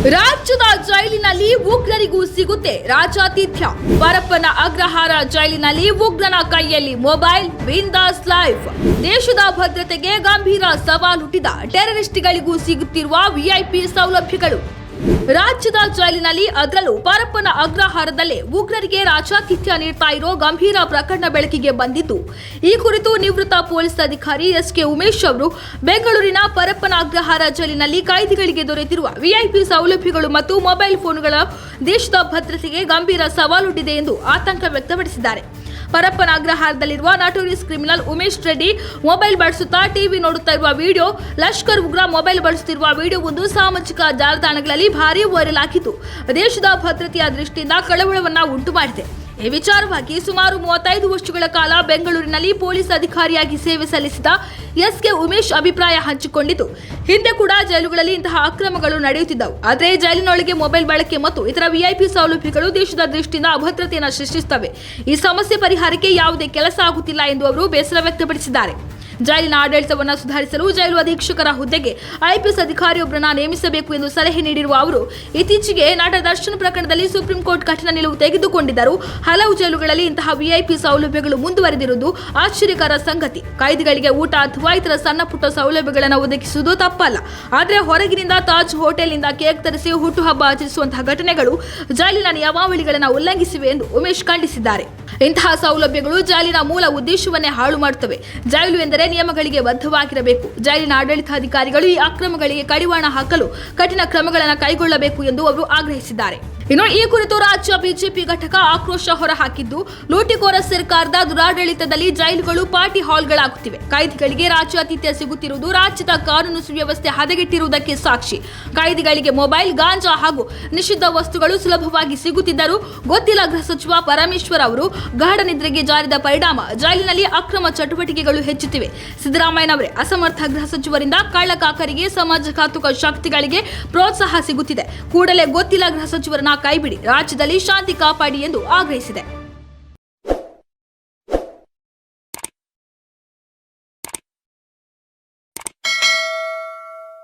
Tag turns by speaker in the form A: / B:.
A: ರಾಜ್ಯದ ಜೈಲಿನಲ್ಲಿ ಉಗ್ರರಿಗೂ ಸಿಗುತ್ತೆ ರಾಜಾತಿಥ್ಯ ಪರಪ್ಪನ ಅಗ್ರಹಾರ ಜೈಲಿನಲ್ಲಿ ಉಗ್ರನ ಕೈಯಲ್ಲಿ ಮೊಬೈಲ್, ಬಿಂದಾಸ್ ಲೈಫ್. ದೇಶದ ಭದ್ರತೆಗೆ ಗಂಭೀರ ಸವಾಲು ಹುಟ್ಟಿದ ಟೆರರಿಸ್ಟ್ಗಳಿಗೂ ಸಿಗುತ್ತಿರುವ ವಿಐಪಿ ಸೌಲಭ್ಯಗಳು. ರಾಜ್ಯದ ಜೈಲಿನಲ್ಲಿ ಅದರಲ್ಲೂ ಪರಪ್ಪನ ಅಗ್ರಹಾರದಲ್ಲೇ ಉಗ್ರರಿಗೆ ರಾಜಾತಿಥ್ಯ ನೀಡ್ತಾ ಇರೋ ಗಂಭೀರ ಪ್ರಕರಣ ಬೆಳಕಿಗೆ ಬಂದಿದ್ದು, ಈ ಕುರಿತು ನಿವೃತ್ತ ಪೊಲೀಸ್ ಅಧಿಕಾರಿ ಎಸ್ ಕೆ ಉಮೇಶ್ ಅವರು ಬೆಂಗಳೂರಿನ ಪರಪ್ಪನ ಅಗ್ರಹಾರ ಜೈಲಿನಲ್ಲಿ ಕೈದಿಗಳಿಗೆ ದೊರೆತಿರುವ ವಿಐಪಿ ಸೌಲಭ್ಯಗಳು ಮತ್ತು ಮೊಬೈಲ್ ಫೋನ್ಗಳ ದೇಶದ ಭದ್ರತೆಗೆ ಗಂಭೀರ ಸವಾಲೊಡ್ಡಿದೆ ಎಂದು ಆತಂಕ ವ್ಯಕ್ತಪಡಿಸಿದ್ದಾರೆ. Parappana ಅಗ್ರಹಾರದಲ್ಲಿರುವ notorious criminal Umesh Reddy mobile ಬಳಸುತ್ತಾ TV ನೋಡುತ್ತಾ ಇರುವ ವಿಡಿಯೋ, ಲಷ್ಕರ್ ಉಗ್ರ ಮೊಬೈಲ್ ಬಳಸುತ್ತಿರುವ ವಿಡಿಯೋ ಒಂದು ಸಾಮಾಜಿಕ ಜಾಲತಾಣಗಳಲ್ಲಿ ಭಾರೀ ವೈರಲ್ ಆಗಿತ್ತು. ದೇಶದ ಭದ್ರತೆಯ ದೃಷ್ಟಿಯಿಂದ ಕಳವಳವನ್ನ ಉಂಟು ಮಾಡಿದೆ ಈ ವಿಚಾರವಾಗಿ ಸುಮಾರು ಮೂವತ್ತೈದು ವರ್ಷಗಳ ಕಾಲ ಬೆಂಗಳೂರಿನಲ್ಲಿ ಪೊಲೀಸ್ ಅಧಿಕಾರಿಯಾಗಿ ಸೇವೆ ಸಲ್ಲಿಸಿದ ಎಸ್ ಕೆ ಉಮೇಶ್ ಅಭಿಪ್ರಾಯ ಹಂಚಿಕೊಂಡಿದ್ದು, ಹಿಂದೆ ಕೂಡ ಜೈಲುಗಳಲ್ಲಿ ಇಂತಹ ಅಕ್ರಮಗಳು ನಡೆಯುತ್ತಿದ್ದವು. ಆದರೆ ಜೈಲಿನೊಳಗೆ ಮೊಬೈಲ್ ಬಳಕೆ ಮತ್ತು ಇತರ ವಿಐಪಿ ಸೌಲಭ್ಯಗಳು ದೇಶದ ದೃಷ್ಟಿಯಿಂದ ಅಭದ್ರತೆಯನ್ನು ಸೃಷ್ಟಿಸುತ್ತವೆ. ಈ ಸಮಸ್ಯೆ ಪರಿಹಾರಕ್ಕೆ ಯಾವುದೇ ಕೆಲಸ ಆಗುತ್ತಿಲ್ಲ ಎಂದು ಅವರು ಬೇಸರ ವ್ಯಕ್ತಪಡಿಸಿದ್ದಾರೆ. ಜೈಲಿನ ಆಡಳಿತವನ್ನು ಸುಧಾರಿಸಲು ಜೈಲು ಅಧೀಕ್ಷಕರ ಹುದ್ದೆಗೆ ಐಪಿಎಸ್ ಅಧಿಕಾರಿಯೊಬ್ಬರನ್ನ ನೇಮಿಸಬೇಕು ಎಂದು ಸಲಹೆ ನೀಡಿರುವ ಅವರು, ಇತ್ತೀಚೆಗೆ ನಟ ದರ್ಶನ್ ಪ್ರಕರಣದಲ್ಲಿ ಸುಪ್ರೀಂ ಕೋರ್ಟ್ ಕಠಿಣ ನಿಲುವು ತೆಗೆದುಕೊಂಡಿದ್ದರು. ಹಲವು ಜೈಲುಗಳಲ್ಲಿ ಇಂತಹ ವಿಐಪಿ ಸೌಲಭ್ಯಗಳು ಮುಂದುವರೆದಿರುವುದು ಆಶ್ಚರ್ಯಕರ ಸಂಗತಿ. ಕೈದಿಗಳಿಗೆ ಊಟ, ಅಥವಾ ಇತರ ಸಣ್ಣ ಪುಟ್ಟ ಸೌಲಭ್ಯಗಳನ್ನು ಒದಗಿಸುವುದು ತಪ್ಪಲ್ಲ. ಆದರೆ ಹೊರಗಿನಿಂದ ತಾಜ್ ಹೋಟೆಲ್ನಿಂದ ಕೇಕ್ ತರಿಸಿ ಹುಟ್ಟುಹಬ್ಬ ಆಚರಿಸುವಂತಹ ಘಟನೆಗಳು ಜೈಲಿನ ನಿಯಮಾವಳಿಗಳನ್ನು ಉಲ್ಲಂಘಿಸಿವೆ ಎಂದು ಉಮೇಶ್ ಖಂಡಿಸಿದ್ದಾರೆ. ಇಂತಹ ಸೌಲಭ್ಯಗಳು ಜೈಲಿನ ಮೂಲ ಉದ್ದೇಶವನ್ನೇ ಹಾಳು ಮಾಡುತ್ತವೆ ಜೈಲು ಎಂದರೆ ನಿಯಮಗಳಿಗೆ ಬದ್ಧವಾಗಿರಬೇಕು. ಜೈಲಿನ ಆಡಳಿತಾಧಿಕಾರಿಗಳು ಈ ಅಕ್ರಮಗಳಿಗೆ ಕಡಿವಾಣ ಹಾಕಲು ಕಠಿಣ ಕ್ರಮಗಳನ್ನು ಕೈಗೊಳ್ಳಬೇಕು ಎಂದು ಅವರು ಆಗ್ರಹಿಸಿದ್ದಾರೆ. ಇನ್ನು ಈ ಕುರಿತು ರಾಜ್ಯ ಬಿಜೆಪಿ ಘಟಕ ಆಕ್ರೋಶ ಹೊರಹಾಕಿದ್ದು, ಲೂಟಿಕೋರ ಸರ್ಕಾರದ ದುರಾಡಳಿತದಲ್ಲಿ ಜೈಲುಗಳು ಪಾರ್ಟಿ ಹಾಲ್ಗಳಾಗುತ್ತಿವೆ. ಕೈದಿಗಳಿಗೆ ರಾಜ್ಯಾತಿಥ್ಯ ಸಿಗುತ್ತಿರುವುದು ರಾಜ್ಯದ ಕಾನೂನು ಸುವ್ಯವಸ್ಥೆ ಹದಗೆಟ್ಟಿರುವುದಕ್ಕೆ ಸಾಕ್ಷಿ. ಕೈದಿಗಳಿಗೆ ಮೊಬೈಲ್, ಗಾಂಜಾ ಹಾಗೂ ನಿಷಿದ್ಧ ವಸ್ತುಗಳು ಸುಲಭವಾಗಿ ಸಿಗುತ್ತಿದ್ದರೂ, ಗೊತ್ತಿಲ್ಲ ಗೃಹ ಸಚಿವ ಪರಮೇಶ್ವರ್ ಅವರು, ಗಾಢ ನಿದ್ರೆಗೆ ಜಾರಿದ ಪರಿಣಾಮ ಜೈಲಿನಲ್ಲಿ ಅಕ್ರಮ ಚಟುವಟಿಕೆಗಳು ಹೆಚ್ಚುತ್ತಿವೆ. ಸಿದ್ದರಾಮಯ್ಯನವರೇ, ಅಸಮರ್ಥ ಗೃಹ ಸಚಿವರಿಂದ ಕಳ್ಳಕಾಕರಿಗೆ ಸಮಾಜಘಾತುಕ ಶಕ್ತಿಗಳಿಗೆ ಪ್ರೋತ್ಸಾಹ ಸಿಗುತ್ತಿದೆ. ಕೂಡಲೇ ಗೊತ್ತಿಲ್ಲ ಗೃಹ ಸಚಿವರನ್ನ ಕೈಬಿಡಿ ರಾಜ್ಯದಲ್ಲಿ ಶಾಂತಿ ಕಾಪಾಡಿ ಎಂದು ಆಗ್ರಹಿಸಿದೆ